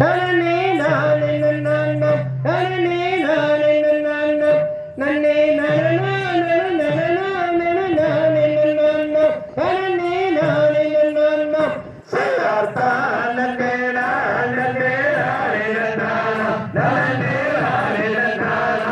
நன்னே நானே நன்னான நன்னே நானே நன்னான நன்னே நரணா நரணா நரணானே நன்னான நன்னே நானே நன்னான சர்த்தான நன்னே நானே நன்னான நன்னே நானே நன்னான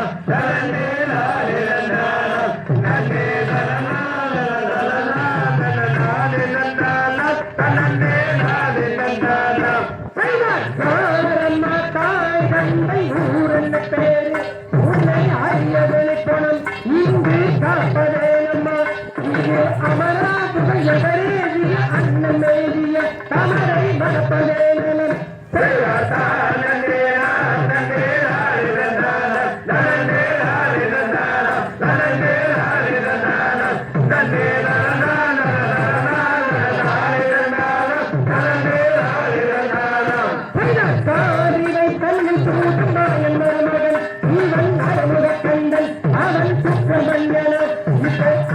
அவன் சுப்பிரமணியன் Thank you.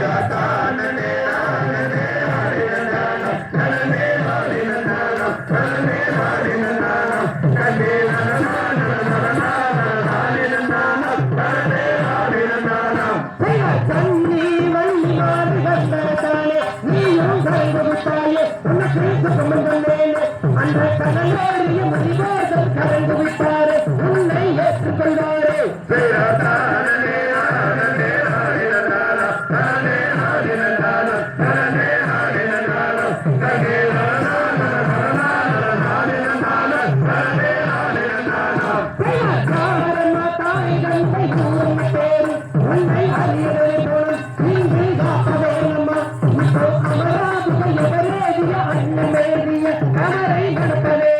எனக்கு சம்பந்தம் வேலை அந்த கடலாரிய மதிவாசம் கலந்து விட்டாரு உன்னை ஏற்றுக்கொள்வாரு உன்னை அறியவில்லை பாறை நடப்பதே